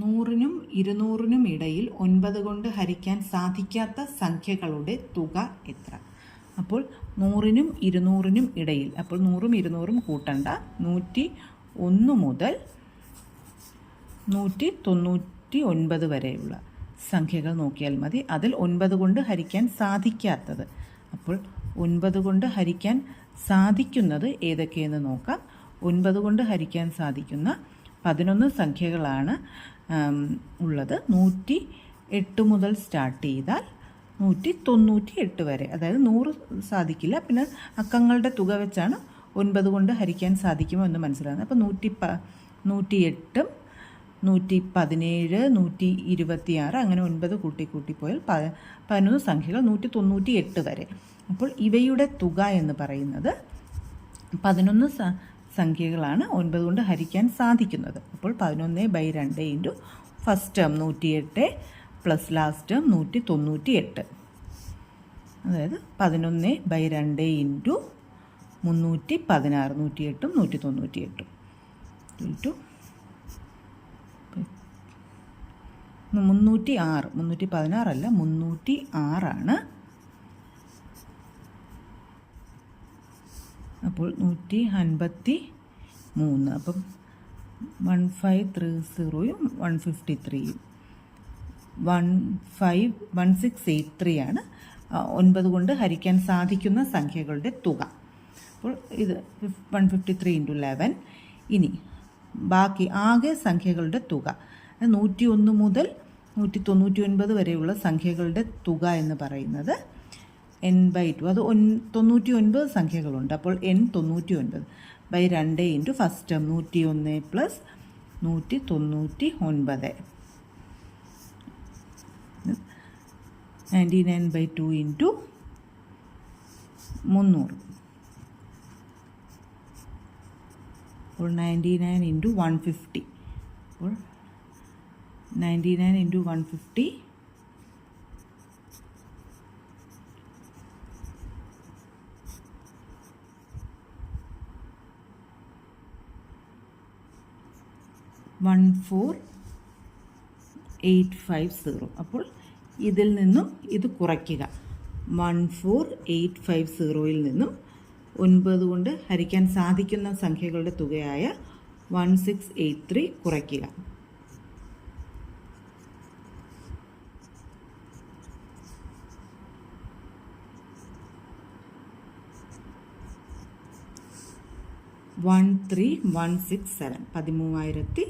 നൂറിനും ഇരുന്നൂറിനും ഇടയിൽ ഒൻപത് കൊണ്ട് ഹരിക്കാൻ സാധിക്കാത്ത സംഖ്യകളുടെ തുക എത്ര? അപ്പോൾ നൂറിനും ഇരുന്നൂറിനും ഇടയിൽ അപ്പോൾ നൂറും ഇരുന്നൂറും കൂട്ടണ്ട. നൂറ്റി ഒന്ന് മുതൽ നൂറ്റി തൊണ്ണൂറ്റി ഒൻപത് വരെയുള്ള സംഖ്യകൾ നോക്കിയാൽ മതി. അതിൽ ഒൻപത് കൊണ്ട് ഹരിക്കാൻ സാധിക്കാത്തത്. അപ്പോൾ ഒൻപത് കൊണ്ട് ഹരിക്കാൻ സാധിക്കുന്നത് ഏതൊക്കെയെന്ന് നോക്കാം. ഒൻപത് കൊണ്ട് ഹരിക്കാൻ സാധിക്കുന്ന പതിനൊന്ന് സംഖ്യകളാണ് ഉള്ളത്. നൂറ്റി എട്ട് മുതൽ സ്റ്റാർട്ട് ചെയ്താൽ നൂറ്റി തൊണ്ണൂറ്റി എട്ട് വരെ. അതായത് നൂറ് സാധിക്കില്ല. പിന്നെ അക്കങ്ങളുടെ തുക വെച്ചാണ് ഒൻപത് കൊണ്ട് ഹരിക്കാൻ സാധിക്കുമോ എന്ന് മനസ്സിലാകുന്നത്. അപ്പോൾ നൂറ്റി പ നൂറ്റി എട്ടും നൂറ്റി പതിനേഴ് നൂറ്റി ഇരുപത്തി ആറ് അങ്ങനെ ഒൻപത് കൂട്ടി കൂട്ടി പോയാൽ പ പതിനൊന്ന് സംഖ്യകൾ നൂറ്റി തൊണ്ണൂറ്റി എട്ട് വരെ. അപ്പോൾ ഇവയുടെ തുക എന്ന് പറയുന്നത് പതിനൊന്ന് സംഖ്യകളാണ് ഒൻപത് കൊണ്ട് ഹരിക്കാൻ സാധിക്കുന്നത്. അപ്പോൾ പതിനൊന്ന് ബൈ രണ്ട് ഇന്റു ഫസ്റ്റ് ടേം നൂറ്റിയെട്ട് പ്ലസ് ലാസ്റ്റ് ടേം നൂറ്റി തൊണ്ണൂറ്റി എട്ട് അതായത് പതിനൊന്ന് ബൈ രണ്ട് ഇന്റു മുന്നൂറ്റി പതിനാറ് നൂറ്റി എട്ടും നൂറ്റി തൊണ്ണൂറ്റി എട്ടും ഇന്റു മുന്നൂറ്റി ആറ് മുന്നൂറ്റി പതിനാറല്ല മുന്നൂറ്റി ആറാണ് അപ്പോൾ നൂറ്റി അൻപത്തി മൂന്ന്. അപ്പം വൺ ഫൈവ് ത്രീ സീറോയും വൺ ഫിഫ്റ്റി ത്രീയും one five one six eight three ആണ്. ഒൻപത് കൊണ്ട് ഹരിക്കാൻ സാധിക്കുന്ന സംഖ്യകളുടെ തുക. അപ്പോൾ ഇത് one fifty three into eleven ഇനി ബാക്കി ആകെ സംഖ്യകളുടെ തുക. നൂറ്റി ഒന്ന് മുതൽ നൂറ്റി തൊണ്ണൂറ്റി ഒൻപത് വരെയുള്ള സംഖ്യകളുടെ തുക എന്ന് പറയുന്നത് എൻ ബൈ ടു അത് ഒൻ തൊണ്ണൂറ്റി ഒൻപത് സംഖ്യകളുണ്ട്. അപ്പോൾ എൻ തൊണ്ണൂറ്റി ഒൻപത് ബൈ രണ്ട് ഇന്റു ഫസ്റ്റ് ടേം നൂറ്റി ഒന്ന് പ്ലസ് നൂറ്റി തൊണ്ണൂറ്റി ഒൻപത് ninety nine by two into മുന്നൂറ്. അപ്പോൾ ninety nine into one fifty അപ്പോൾ ninety nine into one fifty one four eight five zero അപ്പോൾ ഇതിൽ നിന്നും ഇത് കുറയ്ക്കുക. വൺ ഫോർ എയ്റ്റ് ഫൈവ് സീറോയിൽ നിന്നും ഒൻപത് കൊണ്ട് ഹരിക്കാൻ സാധിക്കുന്ന സംഖ്യകളുടെ തുകയായ വൺ സിക്സ് എയ്റ്റ് ത്രീ കുറയ്ക്കുക. One three one six seven പതിമൂവായിരത്തി